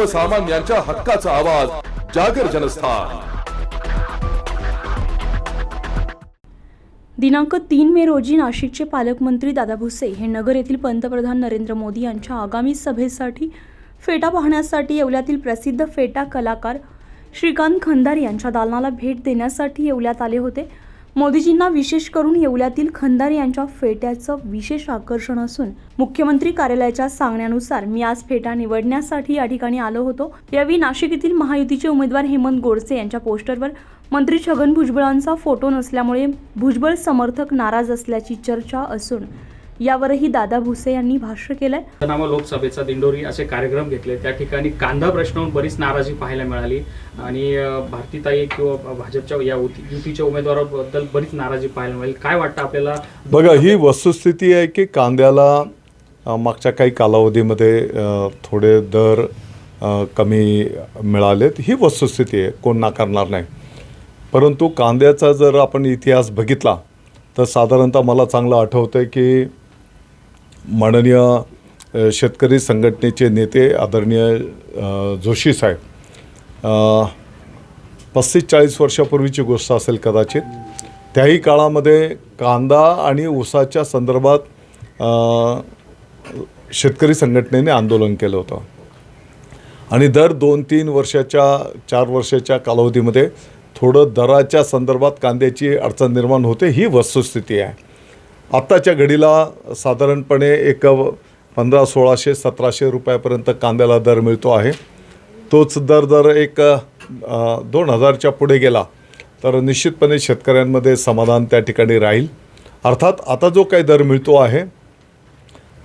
सर्वसामान्यांच्या हक्काचा आवाज जागर जनस्थान. दिनांक तीन मे रोजी नाशिकचे पालकमंत्री दादा भुसे हे नगर येथील पंतप्रधान नरेंद्र मोदी यांच्या आगामी सभेसाठी फेटा पाहण्यासाठी येवल्यातील प्रसिद्ध फेटा कलाकार श्रीकांत खंदार यांच्या दालनाला भेट देण्यासाठी येवल्यात आले होते. मोदीजींना विशेष करून येवल्यातील खंदार यांच्या फेट्याचं विशेष आकर्षण असून मुख्यमंत्री कार्यालयाच्या सांगण्यानुसार मी आज फेटा निवडण्यासाठी या ठिकाणी आलो होतो. यावेळी नाशिक येथील महायुतीचे उमेदवार हेमंत गोडसे यांच्या पोस्टरवर मंत्री छगन भुजबळांचा फोटो नसल्यामुळे भुजबळ समर्थक नाराज असल्याची चर्चा असून यावरही दादा भुसे यांनी भाष्य केलंय. पंचनामा लोकसभेचा दिंडोरी असे कार्यक्रम घेतले. त्या ठिकाणी कांदा प्रश्नावरून बरीच नाराजी पाहायला मिळाली. आणि भारतीताई किंवा भाजपच्या या युती- युतीच्या उमेदवाराबद्दल बरीच नाराजी पाहायला मिळाली. काय वाटतं आपल्याला? बघा ही वस्तुस्थिती आहे की कांद्याला मागच्या काही कालावधीमध्ये थोडे दर कमी मिळालेत. ही वस्तुस्थिती आहे. कोण नाकारणार नाही. परंतु कांद्याचा जर आपण इतिहास बघितला तर साधारणतः मला चांगलं आठवतं आहे की माननीय शेतकरी संघटनेचे नेते आदरणीय जोशी साहेब. पस्तीस चाळीस वर्षापूर्वीची गोष्ट असेल कदाचित त्याही काळामध्ये कांदा आणि ऊसाच्या संदर्भात शेतकरी संघटनेने आंदोलन केलं होतं. आणि दर दोन तीन वर्षाच्या चार वर्षाच्या कालावधीमध्ये थोडं दराच्या संदर्भात कांद्याची अडचण निर्माण होते ही वस्तुस्थिती आहे. आत्ताच्या घडीला साधारणपणे एक पंधरा सोळाशे सतराशे रुपयापर्यंत कांद्याला दर मिळतो आहे. तोच दर जर एक दोन हजारच्या पुढे गेला तर निश्चितपणे शेतकऱ्यांमध्ये समाधान त्या ठिकाणी राहील. अर्थात आता जो काही दर मिळतो आहे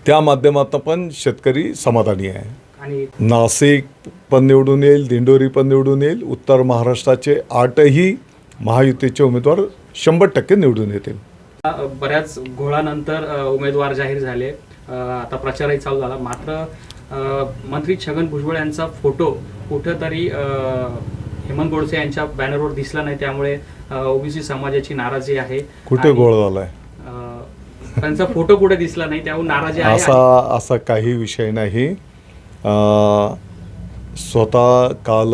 त्या माध्यमातून पण शेतकरी समाधानी आहे. नाशिक पण निवडून येईल दिंडोरी पण निवडून येईल उत्तर महाराष्ट्राचे आठही महायुतीचे उमेदवार शंभर टक्के निवडून येतील. बऱ्याच घोळानंतर उमेदवार जाहीर झाले. आता प्रचारही चालू झाला. मात्र मंत्री छगन भुजबळ यांचा फोटो कुठंतरी हेमंत गोडसे यांच्या बॅनरवर दिसला नाही. त्यामुळे ओबीसी समाजाची नाराजी आहे. कुठे गोळ झालाय? त्यांचा फोटो कुठे दिसला नाही त्याहून नाराजी आहे असा असा काही विषय नाही. स्वतः काल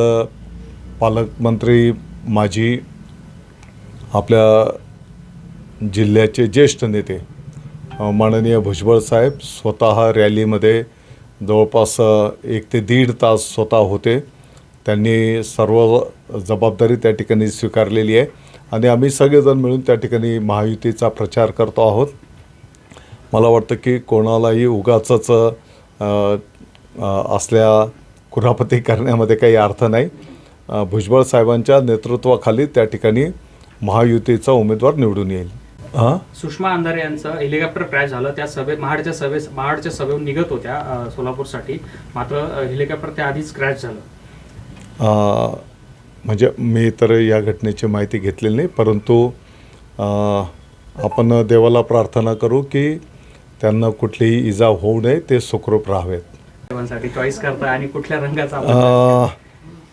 पालकमंत्री माजी आपल्या जिल्ह्याचे ज्येष्ठ नेते माननीय भुजबळ साहेब स्वतः रॅलीमध्ये जवळपास एक ते दीड तास स्वतः होते. त्यांनी सर्व जबाबदारी त्या ठिकाणी स्वीकारलेली आहे. आणि आम्ही सगळेजण मिळून त्या ठिकाणी महायुतीचा प्रचार करतो आहोत. मला वाटतं की कोणालाही उगाचंच असल्या कुरापती करण्यामध्ये काही अर्थ नाही. भुजबळ साहेबांच्या नेतृत्वाखाली त्या ठिकाणी महायुतीचा उमेदवार निवडून येईल. सुषमा अंधारे यांचं हेलिकॉप्टर क्रॅश झालं. त्या सभेत महाडच्या सभे महाडच्या सभेहून निघत होत्या सोलापूरसाठी. मात्र हेलिकॉप्टर त्या आधीच क्रॅश झालं. म्हणजे मी तर या घटनेची माहिती घेतलेली नाही परंतु आपण देवाला प्रार्थना करू की त्यांना कुठलीही इजा होऊ नये ते सुखरूप राहावेत. चॉईस करताय आणि कुठल्या रंगाचा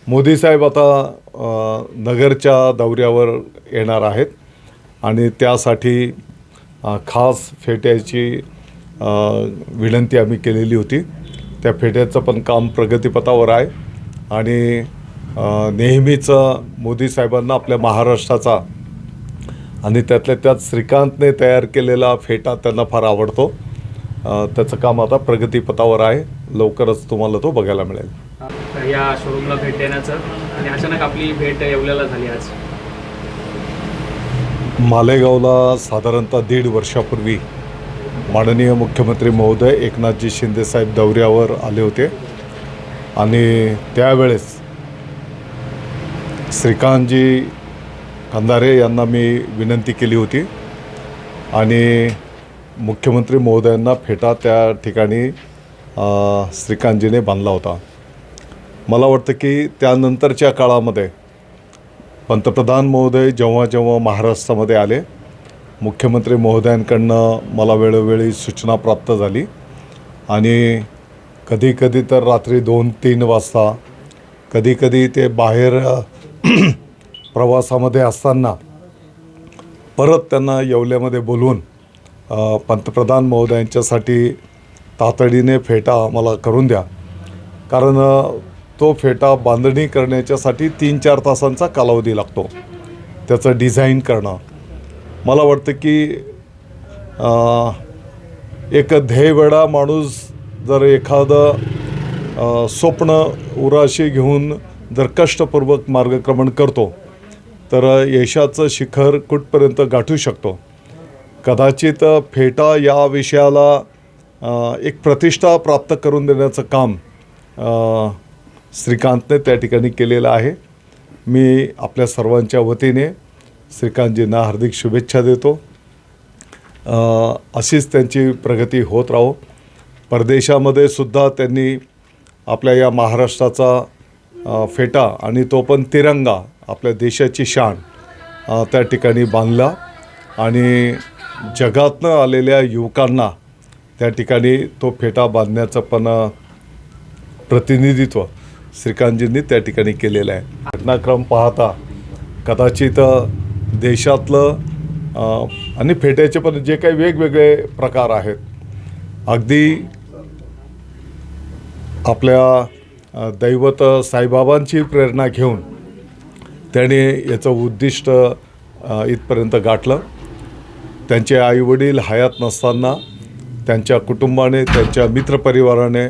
मोदी साहेब आता नगरच्या दौऱ्यावर येणार आहेत. आणि त्यासाठी खास फेट्याची विनंती आम्ही केलेली होती. त्या फेट्याचं पण काम प्रगतीपथावर आहे. आणि नेहमीच मोदी साहेबांना आपल्या महाराष्ट्राचा आणि त्यातल्या त्यात श्रीकांतने तयार केलेला फेटा त्यांना फार आवडतो. त्याचं काम आता प्रगतीपथावर आहे. लवकरच तुम्हाला तो बघायला मिळेल. या शोरूमला भेट देण्याचं. आणि अचानक आपली भेट येवल्याला झाली आज. मालेगावला साधारणतः दीड वर्षापूर्वी माननीय मुख्यमंत्री महोदय एकनाथजी शिंदेसाहेब दौऱ्यावर आले होते. आणि त्यावेळेस श्रीकांतजी कंधारे यांना मी विनंती केली होती. आणि मुख्यमंत्री महोदयांना फेटा त्या ठिकाणी श्रीकांतजीने बांधला होता. मला वाटतं की त्यानंतरच्या काळामध्ये पंतप्रधान महोदय जेव्हा जेव्हा महाराष्ट्रामध्ये आले मुख्यमंत्री महोदयांकडनं मला वेळोवेळी सूचना प्राप्त झाली. आणि कधीकधी तर रात्री दोन तीन वाजता कधीकधी ते बाहेर प्रवासामध्ये असताना परत त्यांना येवल्यामध्ये बोलवून पंतप्रधान महोदयांच्यासाठी तातडीने फेटा मला करून द्या. कारण तो फेटा बांधणी करण्याच्यासाठी तीन चार तासांचा कालावधी लागतो. त्याचं डिझाईन करणं. मला वाटतं की एक ध्येयवेळा माणूस जर एखादं स्वप्न उराशी घेऊन जर कष्टपूर्वक मार्गक्रमण करतो तर यशाचं शिखर कुठपर्यंत गाठू शकतो? कदाचित फेटा या विषयाला एक प्रतिष्ठा प्राप्त करून देण्याचं काम श्रीकांतने त्या ठिकाणी केलेलं आहे. मी आपल्या सर्वांच्या वतीने श्रीकांतजींना हार्दिक शुभेच्छा देतो. अशीच त्यांची प्रगती होत राहो. परदेशामध्ये सुद्धा त्यांनी आपल्या या महाराष्ट्राचा फेटा आणि तो पण तिरंगा आपल्या देशाची शान त्या ठिकाणी बांधला आणि जगातनं आलेल्या युवकांना त्या ठिकाणी तो फेटा बांधण्याचं पण प्रतिनिधित्व श्रीकांतजींनी त्या ठिकाणी केलेलं आहे. घटनाक्रम पाहता कदाचित देशातलं आणि फेट्याचे पण जे काही वेगवेगळे प्रकार आहेत. अगदी आपल्या दैवत साईबाबांची प्रेरणा घेऊन त्याने याचं उद्दिष्ट इथपर्यंत गाठलं. त्यांचे आईवडील हयात नसताना त्यांच्या कुटुंबाने त्यांच्या मित्रपरिवाराने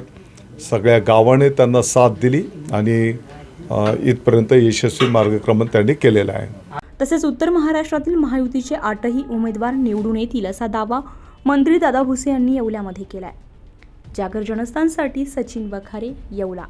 सगळ्या गावाने त्यांना साथ दिली आणि इथपर्यंत यशस्वी मार्गक्रमण त्यांनी केलेलं आहे. तसेच उत्तर महाराष्ट्रातील महायुतीचे आठही उमेदवार निवडून येतील असा दावा मंत्री दादा भुसे यांनी येवल्यामध्ये केलाय. जागर जनस्थानसाठी सचिन बखारे येवला.